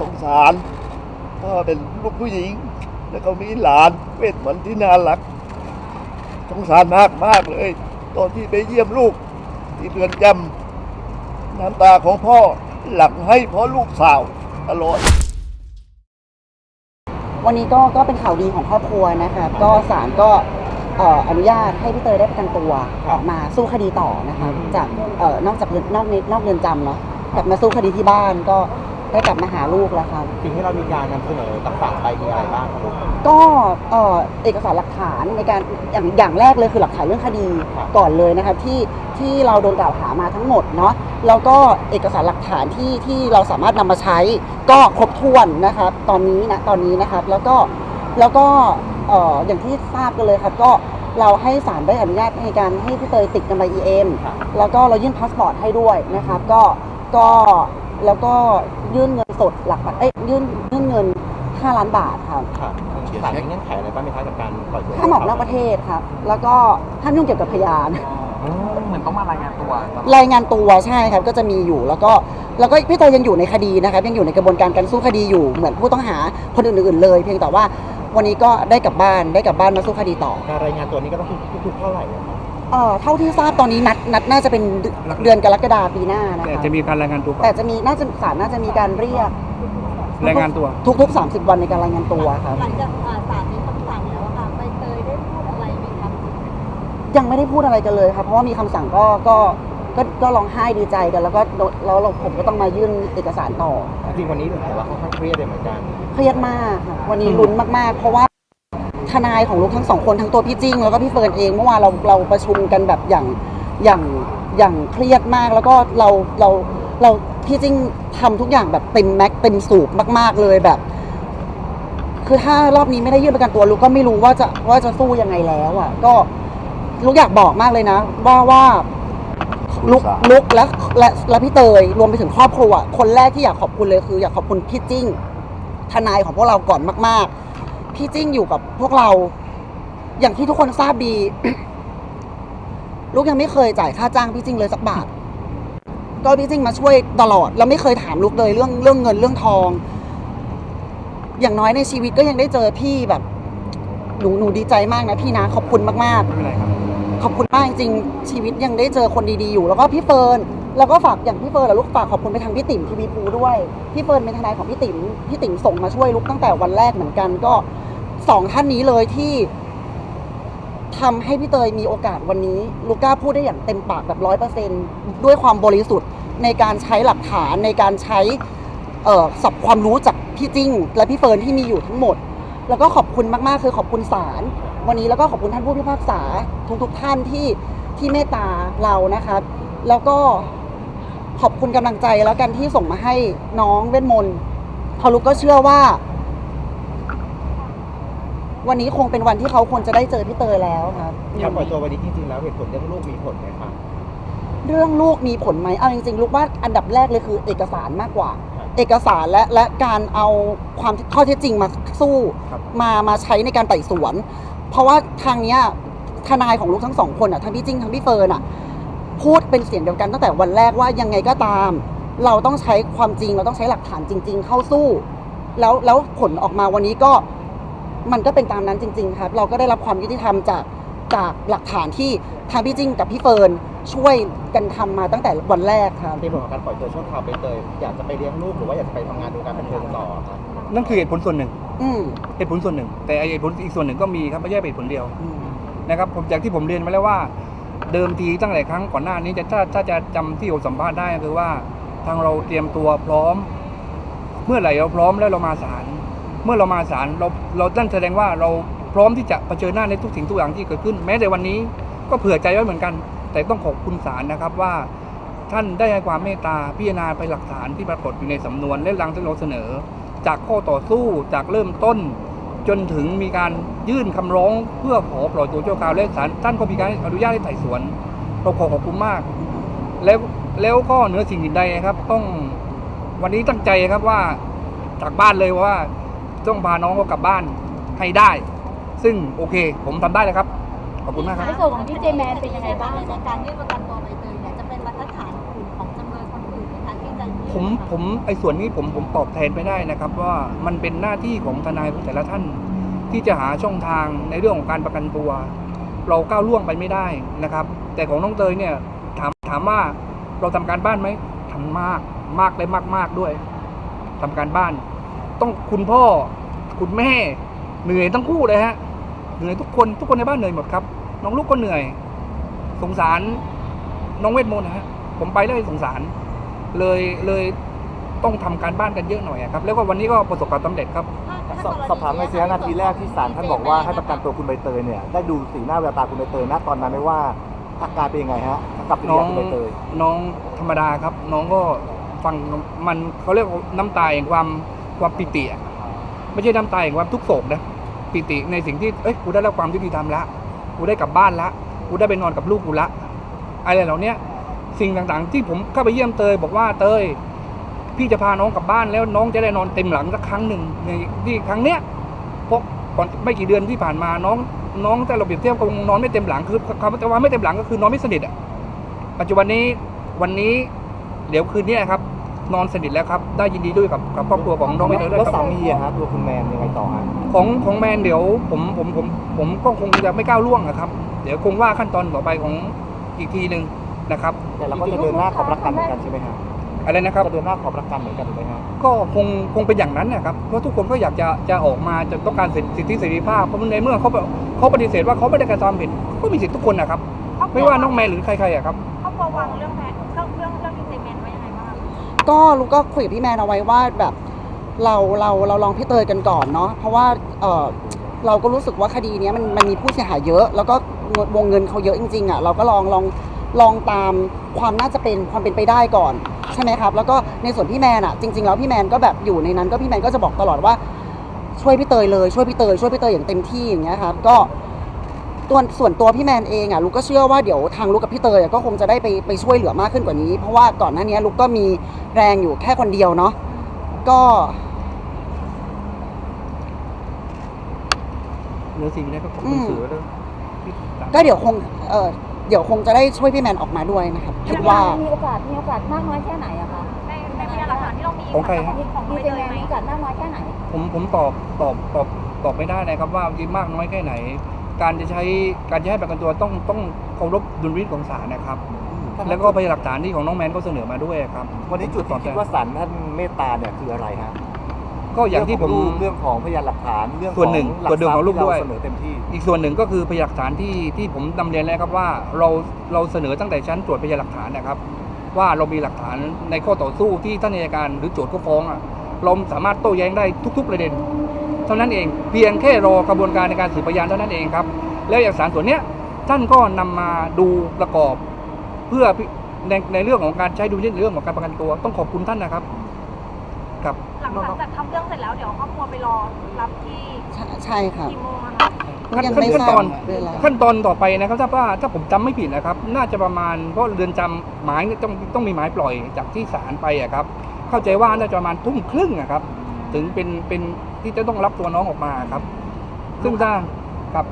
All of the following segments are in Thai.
สงสารเพราะว่าเป็นลูกผู้หญิง แล้วก็มีหลานเวทมนต์ที่น่ารัก สงสารมากมากเลย ตอนที่ไปเยี่ยมลูก ที่เรือนจำน้ำตาของพ่อหลั่งให้เพราะลูกสาวตลอดวันนี้ก็ก็เป็นข่าวดีของครอบครัวนะคะก็ศาลก็เอ่ออนุญาตให้พี่เตยได้ประกันตัวออกมาสู้คดีต่อนะคะจากเอ่อนอกจากเรือนนอกในนอกเรือนจำเนาะกลับมาสู้คดีที่บ้านก็ ได้กลับมาหาลูกแล้วค่ะสิ่งที่เรามีการนำเสนอต่างๆไปมีอะไรบ้างครับลูก ก็เอ่อเอกสารหลักฐานในการอย่างอย่างแรกเลยคือหลักฐานเรื่องคดีครับก่อนเลยนะคะที่ที่เราโดนกล่าวหามาทั้งหมดเนาะแล้วก็เอกสารหลักฐานที่ที่เราสามารถนำมาใช้ก็ครบถ้วนนะครับตอนนี้นะตอนนี้นะครับแล้วก็แล้วก็เอ่ออย่างที่ทราบกันเลยครับก็เราให้ศาลได้อนุญาตในการให้พี่เตยติดกำไร EM ครับ แล้วก็เรายื่นพาสปอร์ตให้ด้วยนะครับก็ก็ แล้วก็ยื่นเงินสดหลักพันเอ้ยยื่นยื่นเงิน 5 ล้านบาทครับค่ะศาลมีเงื่อนไขอะไรบ้างไหมคะกับการปล่อยตัวห้ามออกนอกประเทศครับ แล้วก็ห้ามยุ่งเกี่ยวกับพยาน อืมเหมือนต้องมารายงานตัวรายงานตัวใช่ครับก็จะมีอยู่แล้วก็แล้วก็พี่เตยยังอยู่ในคดีนะครับยังอยู่ในกระบวนการการสู้คดีอยู่เหมือนผู้ต้องหาคนอื่นๆเลย เพียงแต่ว่าวันนี้ก็ได้กลับบ้านได้กลับบ้านมาสู้คดีต่อ การรายงานตัวนี้ก็ต้องทุกๆเท่าไหร่อะครับ เอ่อเท่าที่ทราบตอนนี้นัดนัดน่าจะเป็นเดือนกรกฎาปีหน้านะแต่คะจะมีการรายงานตัวก่อนแต่จะมีน่าจะศาลน่าจะมีการเรียกรายงานตัว ทุกๆ 30 วันในการรายงานตัวครับ หลังจากอ่าศาลมีคำสั่งแล้วอะค่ะใบเตยได้พูดอะไรไหมครับยังไม่ได้พูดอะไรกันเลยครับเพราะว่ามีคำสั่งก็ก็ก็ก็ร้องไห้ดีใจกัน แล้วก็โดนแล้วเราผมก็ต้องมายื่นเอกสารต่อจริงๆวันนี้ถือว่าค่อนข้างเครียดเลยเหมือนกัน เครียดมากค่ะวันนี้ลุ้นมากๆ เพราะว่าท นายของลูกทั้งสองคนทั้งตัวพี่จิ้งแล้วก็พี่เฟิร์นเองเมื่อวานเราเราประชุมกันแบบอย่างอย่างอย่างเครียดมากแล้วก็เราเราเราพี่จิ้งทำทุกอย่างแบบเต็มแม็กซ์เต็มสูบมาก ๆเลยแบบ คือถ้ารอบนี้ไม่ได้ยื่นประกันตัวลูกก็ไม่รู้ว่าจะว่าจะสู้ยังไงแล้วอะ ก็ลูกอยากบอกมากเลยนะ ว่าว่าลุกลุกและและและพี่เตยรวมไปถึงครอบครัว คนแรกที่อยากขอบคุณเลยคือ อยากขอบคุณพี่จิ้งทนายของพวกเราก่อนมาก ๆ พี่จิ้งอยู่กับพวกเรา อย่างที่ทุกคนทราบดี ลูกยังไม่เคยจ่ายค่าจ้างพี่จิ้งเลยสักบาท ก็พี่จิ้งมาช่วยตลอด แล้วไม่เคยถามลูกเลยเรื่องเรื่องเงินเรื่องทอง อย่างน้อยในชีวิตก็ยังได้เจอพี่แบบหนูหนูดีใจมากนะพี่นะขอบคุณมากๆ ไม่เป็นไรครับขอบคุณมากจริงๆชีวิตยังได้เจอคนดีๆอยู่ แล้วก็พี่เฟิร์นแล้วก็ฝากอย่างพี่เฟิร์นและลูกฝากขอบคุณไปทางพี่ติ๋มทีวีภูด้วยพี่เฟิร์นเป็นทนายของพี่ติ๋มพี่ติ๋มส่งมาช่วยลูกตั้งแต่วันแรกเหมือนกันก็ สองท่านนี้เลยที่ทำให้พี่เตยมีโอกาสวันนี้ ลูก้าพูดได้อย่างเต็มปากแบบร้อยเปอร์เซนด้วยความบริสุทธิ์ในการใช้หลักฐานในการใช้เอ่อสับความรู้จากพี่จิ้ง และพี่เฟิร์นที่มีอยู่ทั้งหมด แล้วก็ขอบคุณมากๆคือขอบคุณศาลวันนี้แล้วก็ขอบคุณท่านผู้พิพากษาทุกๆท่านที่ที่เมตตาเรานะครับ แล้วก็ขอบคุณกำลังใจแล้วกันที่ส่งมาให้น้องเวทมนต์พอลูกก็เชื่อว่า วันนี้คงเป็นวันที่เขาควรจะได้เจอพี่เตยแล้วครับ การปล่อยตัววันนี้จริงๆแล้วเหตุผลเรื่องลูกมีผลไหมคะเรื่องลูกมีผลไหมเอาจริงๆลูกว่าอันดับแรกเลยคือเอกสารมากกว่าครับเอกสารและและการเอาความข้อเท็จจริงมาสู้ครับ มามาใช้ในการไต่สวน เพราะว่าทางเนี้ยทนายของลูกทั้งสองคนอะทั้งพี่จิ้งทั้งพี่เฟิร์นอะพูดเป็นเสียงเดียวกันตั้งแต่วันแรกว่ายังไงก็ตาม เราต้องใช้ความจริงเราต้องใช้หลักฐานจริง ๆ เข้าสู้ แล้วแล้วผลออกมาวันนี้ก็ มันก็เป็นตามนั้นจริง ๆ ครับ เราก็ได้รับความยุติธรรมจากจากหลักฐานที่ทางพี่จิ้งกับพี่เฟิร์นช่วยกันทำมาตั้งแต่วันแรกครับ ในผลของการปล่อยตัวชั่วคราวไปเตยอยากจะไปเลี้ยงลูกหรือว่าอยากจะไปทำงานดูการบันเทิงต่อครับนั่นคือเหตุผลส่วนหนึ่งอืมเหตุผลส่วนหนึ่ง แต่ไอ้เหตุผลอีกส่วนหนึ่งก็มีครับไม่ใช่เป็นเหตุผลเดียวอืมนะครับผมจากที่ผมเรียนมาแล้วว่า เดิมทีตั้งแต่ครั้งก่อนหน้านี้จะถ้าถ้าจะจำที่ผมสัมภาษณ์ได้ก็คือว่า ทางเราเตรียมตัวพร้อม เมื่อไหร่เราพร้อมแล้วเรามาศาลเมื่อเรามาศาลเราเราตั้นแสดงว่าเราพร้อมที่จะเผชิญหน้าในทุกสิ่งทุกอย่างที่เกิดขึ้น แม้แต่วันนี้ก็เผื่อใจไว้เหมือนกัน แต่ต้องขอบคุณศาลนะครับว่า ท่านได้ให้ความเมตตาพิจารณาไปหลักฐานที่ปรากฏอยู่ในสำนวนและรังที่เราเสนอ จากข้อต่อสู้จากเริ่มต้น จนถึงมีการยื่นคำร้องเพื่อขอปล่อยตัวชั่วคราวและศาลท่านก็มีการอนุญาตให้ไต่สวนเราขอขอบคุณมาก แล้วแล้วก็เหนือสิ่งอื่นใดนะครับ ต้องวันนี้ตั้งใจครับว่าจากบ้านเลยว่า ต้องพาน้องเขากลับบ้านให้ได้ ซึ่งโอเค ผมทำได้แล้วครับ ขอบคุณมากครับ ในส่วนของพี่เจแมนเป็นยังไงบ้างในการยื่นประกันตัวใบเตยเนี่ยจะเป็นมาตรฐานอื่นของจำเลยคนอื่นไหมคะที่จะผมผมไอ้ส่วนนี้ผมผมตอบแทนไม่ได้นะครับ ว่ามันเป็นหน้าที่ของทนายของแต่ละท่าน ที่จะหาช่องทางในเรื่องของการประกันตัว เราก้าวล่วงไปไม่ได้นะครับ แต่ของน้องเตยเนี่ยถามถามว่าเราทำการบ้านไหมทำมากมากเลยมากมาก ๆด้วยทำการบ้าน ต้องคุณพ่อ คุณแม่ เหนื่อยทั้งคู่เลยฮะ เหนื่อยทุกคนทุกคนในบ้านเหนื่อยหมดครับ น้องลูกก็เหนื่อย สงสารน้องเวทมนต์นะฮะผมไปเลยสงสาร เลยเลยต้องทำการบ้านกันเยอะหน่อยอะครับ แล้วก็วันนี้ก็ประสบความสำเร็จครับสอบสอบถามในอยสิฮะนาทีแรกที่ศาลท่านบอกว่าให้ประกันตัวคุณใบเตยเนี่ยได้ดูสีหน้าแววตาคุณใบเตยณตอนนั้นไหมว่าอาการเป็นยังไงฮะกับปฏิกิริน้อยางคุณใบเตยน้องธรรมดาครับ น้องก็ฟังมันเขาเรียกว่าน้ำตาแห่งความ ความปิติไม่ใช่น้ำตาแห่งความทุกโศกนะปิติในสิ่งที่เอ้ยกูได้รับความยุติธรรมละกูได้กลับบ้านละกูได้ไปนอนกับลูกกูละอะไรเหล่านี้สิ่งต่างๆ ที่ผมเข้าไปเยี่ยมเตย บอกว่าเตย พี่จะพาน้องกลับบ้านแล้วน้องจะได้นอนเต็มหลังสักครั้งหนึ่งในที่ครั้งเนี้ยเพราะก่อนไม่กี่เดือนที่ผ่านมาน้องน้องแต่เราเปรียบเทียบกับนอนไม่เต็มหลังคือคำว่าไม่เต็มหลังก็คือนอนไม่สนิทอะปัจจุบันนี้วันนี้เดี๋ยวคืนนี้ครับ นอนสนิทแล้วครับ ได้ยินดีด้วยกับกับครอบครัวของน้องไม่เตยด้วยแล้วคสารับมีอะฮะตัวคุณแมนยังไงต่อฮะของของแมนเดี๋ยวผมผมผมผมก็คงจะไม่ก้าวล่วงอะครับ เดี๋ยวคงว่าขั้นตอนต่อไปของอีกทีหนึ่งนะครับแต่เราก็จะเดินหน้าขอประกันเหมือนกันใช่ไหมฮะอะไรนะครับ จะเดินหน้าขอประกันเหมือนกันถูกไหมฮะก็คงคงเป็นอย่างนั้นนะครับ เพราะทุกคนก็อยากจะจะออกมาจะต้องการสิทธิเสรีภาพ เพราะในเมื่อเขาเขาปฏิเสธว่าเขาไม่ได้กระทำผิดก็มีสิทธิทุกคนนะครับ ไม่ว่าน้องแมนหรือใครๆอะครับ ครอบครัววางเรื่องแพ ก็ลูกก็คุยกับพี่แมนเอาไว้ว่าแบบเราเราเราลองพี่เตยกันก่อนเนาะเพราะว่าเออเราก็รู้สึกว่าคดีเนี้ยมันมันมีผู้เสียหายเยอะ แล้วก็วงเงินเขาเยอะจริงๆอะเราก็ลองลองลองตามความน่าจะเป็นความเป็นไปได้ก่อนใช่ไหมครับ แล้วก็ในส่วนพี่แมนอะจริง ๆ แล้วพี่แมนก็แบบอยู่ในนั้น ก็พี่แมนก็จะบอกตลอดว่าช่วยพี่เตยเลยช่วยพี่เตยช่วยพี่เตยอย่างเต็มที่อย่างเงี้ยครับก็ ตัวส่วนตัวพี่แมนเองอะลูกก็เชื่อว่าเดี๋ยวทางลูกกับพี่เตยอะก็คงจะได้ไปไปช่วยเหลือมากขึ้นกว่านี้ เพราะว่าก่อนหน้านี้ลูกก็มีแรงอยู่แค่คนเดียวเนาะก็เหนือสิ่งใดก็ขอบคุณสื่อด้วยที่ตามก็เดี๋ยวคงเออเดี๋ยวคงจะได้ช่วยพี่แมนออกมาด้วยนะครับคิดว่า มีโอกาสมีโอกาสมากน้อยแค่ไหนอะคะในในพยานหลักฐานที่เรามีของใครฮะ ของดีเจแมนมีโอกาสมากน้อยแค่ไหน ผมผมตอบตอบตอบตอบไม่ได้นะครับว่าจริงมากน้อยแค่ไหน การจะใช้การจะให้ประกันตัวต้องต้องเคารพดุลพินิจของศาลนะครับ แล้วก็พยานหลักฐานที่ของน้องแมนก็เสนอมาด้วยครับวันนี้จุดที่คิดว่าศาลท่านเมตตาเนี่ยคืออะไรฮะก็อย่างที่ผมเรื่องของพยานหลักฐานเรื่องส่วนหนึ่งหลักส่วนหนึ่งของลูกด้วยทรัพที่เราเสนอเต็มที่อีกส่วนหนึ่งก็คือพยานหลักฐานที่ที่ผมนำเรียนแล้วครับว่าเราเราเสนอตั้งแต่ชั้นตรวจพยานหลักฐานนะครับ ว่าเรามีหลักฐานในข้อต่อสู้ที่ท่านอัยการหรือโจทก์ก็ฟ้องอะเราสามารถโต้แย้งได้ทุก ๆ ประเด็น เท่านั้นเอง เพียงแค่รอกระบวนการในการสืบพยานเท่านั้นเองครับ แล้วเอกสารส่วนเนี้ยท่านก็นำมาดูประกอบ เพื่อพิในในเรื่องของการใช้ดุลพินิจเรื่องของการประกันตัว ต้องขอบคุณท่านนะครับครับหลังจากทำเรื่องเสร็จแล้วเดี๋ยวครอบครัวไปรอรับที่ใช่ใช่ค่ะกี่โมงอะคะขั้นยังขั้นไม่ขั้นทราตบอนเวลาขั้นตอนต่อไปนะครับถ้าว่าถ้าผมจำไม่ผิดนะครับ น่าจะประมาณเพราะเรือนจำหมายต้องต้องมีหมายปล่อยจากที่ศาลไปอะครับ เข้าใจว่าน่าจะประมาณทุ่มครึ่งอะครับ ถึงเป็นเป็น ที่จะต้องรับตัวน้องออกมาครับ ซึ่งถ้าครับ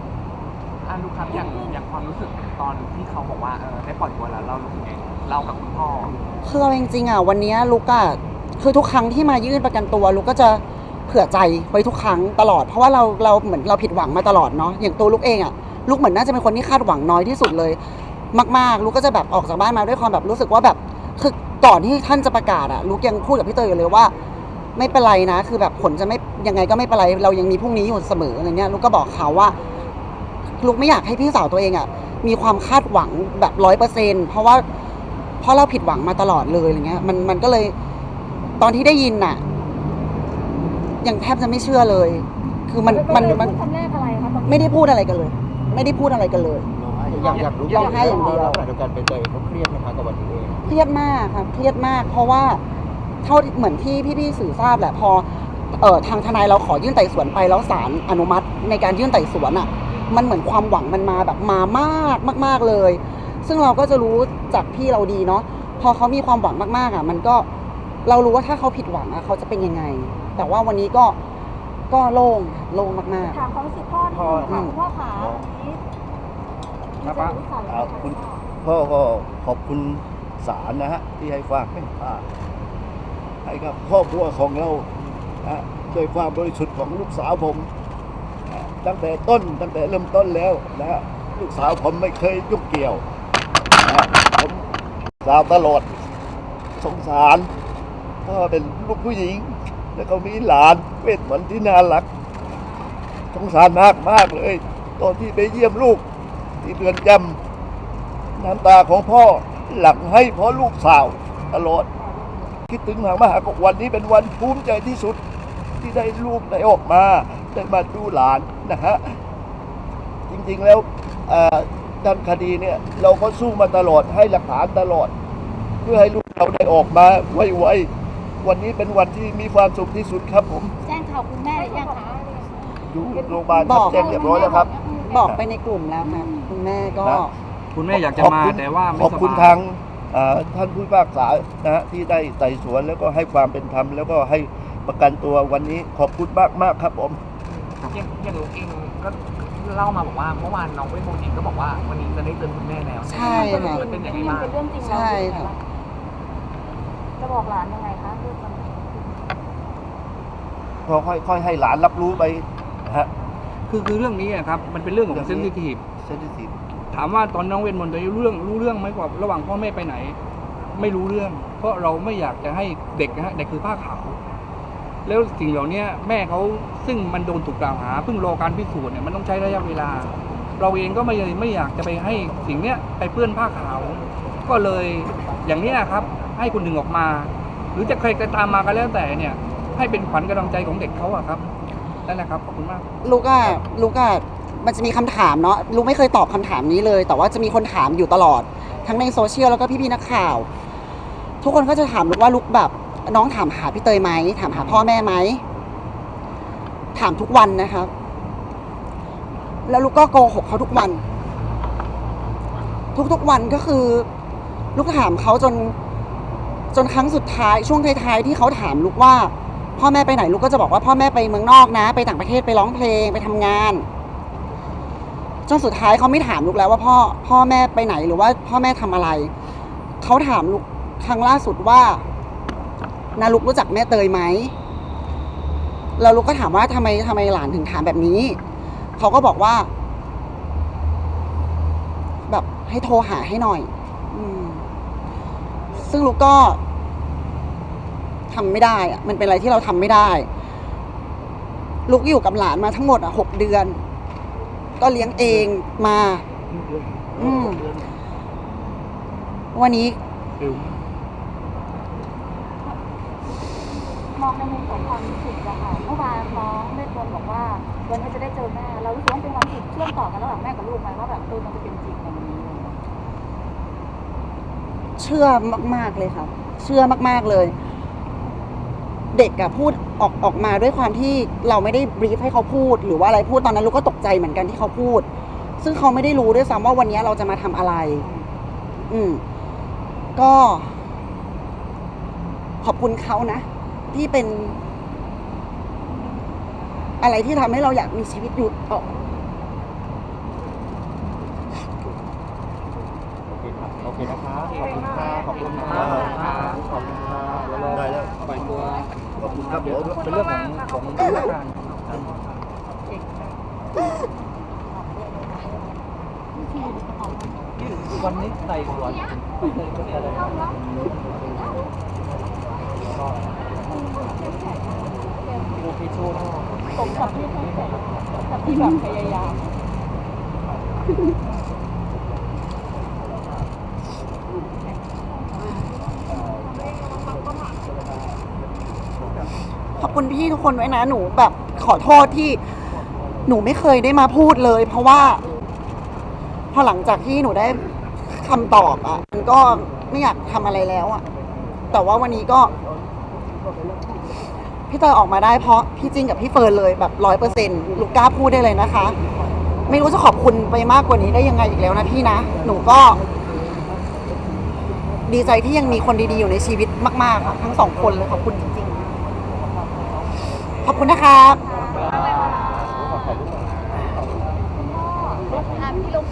อะลูกครับอย่างอย่างความรู้สึกตอนที่เขาบอกว่าเออได้ปล่อยตัวแล้วเรารู้สึกไงเรากับคุณพ่อคือเอาจริงๆอะวันเนี้ยลูกอะคือทุกครั้งที่มายื่นประกันตัวลูกก็จะเผื่อใจไว้ทุกครั้งตลอด เพราะว่าเราเราเหมือนเราผิดหวังมาตลอดเนาะอย่างตัวลูกเองอะลูกเหมือนน่าจะเป็นคนที่คาดหวังน้อยที่สุดเลย มากๆลูกก็จะแบบออกจากบ้านมาด้วยความแบบรู้สึกว่าแบบคือก่อนที่ท่านจะประกาศอะลูกยังพูดกับพี่เตยอยู่เลยว่า ไม่เป็นไรนะ คือแบบผลจะไม่ยังไงก็ไม่เป็นไร เรายังมีพรุ่งนี้อยู่เสมออะไรเงี้ยลูกก็บอกเขาว่า ลูกไม่อยากให้พี่สาวตัวเองอะมีความคาดหวังแบบร้อยเปอร์เซ็นเพราะว่าเพราะเราผิดหวังมาตลอดเลยอะไรเงี้ย มันมันก็เลยตอนที่ได้ยินน่ะ ยังแทบจะไม่เชื่อเลย คือมันมันมันคำแรกอะไรคะตอนไม่ได้พูดอะไรกันเลย ไม่ได้พูดอะไรกันเลย อยากอยากรู้ร้องไห้อย่างเดียว แล้วขณะเดียวกันไปเตยเขาเครียดไหมคะกับวันนี้เองเครียดมากครับเครียดมาก เพราะว่า เท่าเหมือนที่พี่ๆสื่อทราบแหละพอเออทางทนายเราขอยื่นไต่สวนไปแล้วศาลอนุมัติ ในการยื่นไต่สวนอะ มันเหมือนความหวังมันมาแบบมามากมาก ๆเลย ซึ่งเราก็จะรู้จากพี่เราดีเนาะพอเขามีความหวังมากๆอะ มันก็เรารู้ว่าถ้าเขาผิดหวังอะเขาจะเป็นยังไง แต่ว่าวันนี้ก็ก็โล่งโล่งมากถามความรู้สึกพ่อที่พ่อค่ะพ่อขาวันนี้ครับป้าลูกสาวครับคุณพ่อก็ขอบคุณศาลนะฮะที่ให้ฝากเป็นผ้า ให้กับครอบครัวของเราด้วยความบริสุทธิ์ของลูกสาวผม ตั้งแต่ต้นตั้งแต่เริ่มต้นแล้วนะลูกสาวผมไม่เคยยุ่งเกี่ยวนะผมสาวตลอดสงสารเพราะว่าเป็นลูกผู้หญิง แล้วก็มีหลานเวทมนต์ที่น่ารักสงสารมากมากเลย ตอนที่ไปเยี่ยมลูกที่เรือนจำน้ำตาของพ่อหลั่งให้เพราะลูกสาวตลอด คิดถึงมากมากๆวันนี้เป็นวันภูมิใจที่สุดที่ได้ลูกได้ออกมาได้มาดูหลานนะฮะจริงๆแล้วเอ่อด้านคดีเนี่ยเราก็สู้มาตลอดให้หลักฐานตลอด เพื่อให้ลูกเราได้ออกมาไวๆวันนี้เป็นวันที่มีความสุขที่สุดครับผมแจ้งข่าวคุณแม่หรือยังคะอยู่โรงพยาบาลครับแจ้งเรียบร้อยแล้วครับ บอกไปในกลุ่มแล้วครับคุณแม่ก็นะคุณแม่อยากจะขอบมาคุณแต่ว่าไม่ขอบคุณสบายทางเอ่อ ท่านผู้พิพากษานะฮะที่ได้ไต่สวนแล้วก็ให้ความเป็นธรรมแล้วก็ให้ประกันตัววันนี้ขอบคุณมากมากๆครับผมอย่างอย่างลูกเองก็เล่ามาบอกว่าเมื่อวานน้องเวทมนต์เองก็บอกว่าวันนี้จะได้เจอคุณแม่แล้วใช่ค่ะมันเป็นยังไงมับ้างเป็นเรื่องจริงใช่ค่ะจะบอกหลานยังไงคะเรื่องความพอค่อยๆให้หลานรับรู้ไปนะฮะคือคือเรื่องนี้อะครับมันเป็นเรื่องของเซนซิทีฟเซนซิทีฟ ถามว่าตอนน้องเวนมนต์ตอนนี้รู้เรื่องรู้เรื่องไหมว่าระหว่างพ่อแม่ไปไหน ไม่รู้เรื่อง เพราะเราไม่อยากจะให้เด็กนะฮะเด็กคือผ้าขาวแล้วสิ่งเหล่านี้แม่เขาซึ่งมันโดนถูกกล่าวหาเพิ่งรอการพิสูจน์เนี่ยมันต้องใช้ระยะเวลา เราเองก็ไม่ไม่อยากจะไปให้สิ่งเนี้ยไปเปื้อนผ้าขาว ก็เลยอย่างนี้ครับ ให้คนหนึ่งออกมา หรือจะใครจะตามมาก็แล้วแต่เนี่ย ให้เป็นขวัญกำลังใจของเด็กเขาอะครับนั่นแหละครับขอบคุณมาก ลูกอะลูกอะ มันจะมีคำถามเนาะลูกไม่เคยตอบคำถามนี้เลย แต่ว่าจะมีคนถามอยู่ตลอด ทั้งในโซเชียลแล้วก็พี่ๆนักข่าว ทุกคนก็จะถามลูกว่าลูกแบบ น้องถามหาพี่เตยไหมถามหาพ่อแม่ไหมถามทุกวันนะครับ แล้วลูกก็โกหกเขาทุกวัน ทุกๆวันก็คือ ลูกถามเขาจน จนครั้งสุดท้ายช่วงท้ายๆที่เขาถามลูกว่า พ่อแม่ไปไหนลูกก็จะบอกว่าพ่อแม่ไปเมืองนอกนะ ไปต่างประเทศไปร้องเพลงไปทำงาน จนสุดท้ายเขาไม่ถามลูกแล้วว่าพ่อพ่อแม่ไปไหนหรือว่าพ่อแม่ทำอะไร เขาถามลูกครั้งล่าสุดว่านาลุกรู้จักแม่เตยไหมแล้วลูกก็ถามว่าทำไมทำไมหลานถึงถามแบบนี้ เขาก็บอกว่า แบบให้โทรหาให้หน่อยอซึ่งลูกก็ทำไม่ได้อะมันเป็นอะไรที่เราทำไม่ได้ ลูกอยู่กับหลานมาทั้งหมดอะหกเดือน ก็เลี้ยงเองมา อืม วันนี้ มองในมุมของความรู้สึกอะค่ะเมื่อวานน้องเมฆบนบอกว่าวันนี้จะได้เจอแม่เรารู้สึกว่าเป็นความรู้สึกเชื่อมต่อกันระหว่างแม่กับลูกไหมว่าแบบเออมันจะเป็นจริงในวันนี้เชื่อมาก ๆเลยครับเชื่อมาก ๆเลย เด็กอะพูดออกออกมาด้วยความที่เราไม่ได้บรีฟให้เขาพูด หรือว่าอะไรพูดตอนนั้นลูกก็ตกใจเหมือนกันที่เขาพูด ซึ่งเขาไม่ได้รู้ด้วยซ้ำว่าวันนี้เราจะมาทำอะไร อืม ก็ ขอบคุณเขานะ ที่เป็น อะไรที่ทำให้เราอยากมีชีวิตอยู่ต่อ โอเคนะครับขอบคุณค่ะขอบคุณค่ะแล้วเรา ได้แล้ว ปล่อยตัว ขอบ คุณครับผมเป็นเรื่องของของผู้ว่าการวันนี้ไต่สวนดูพิชูนะผมกับพี่ไม่เสร็จกับพี่แบบพยายาม ขอบ คนไว้นะหนูแบบขอโทษที่หนูไม่เคยได้มาพูดเลย เพราะว่า พอหลังจากที่หนูได้คำตอบอะมันก็ไม่อยากทำอะไรแล้วอะ แต่ว่าวันนี้ก็ พี่เตยออกมาได้เพราะพี่จริงกับพี่เฟิร์นเลยแบบร้อยเปอร์เซ็นต์ลูกกล้าพูดได้เลยนะคะ ไม่รู้จะขอบคุณไปมากกว่านี้ได้ยังไงอีกแล้วนะพี่นะ หนูก็ ดีใจที่ยังมีคนดีๆอยู่ในชีวิตมากๆค่ะทั้งสองคนเลยขอบคุณจริงๆ ขอบคุณนะครับอะพี่ลง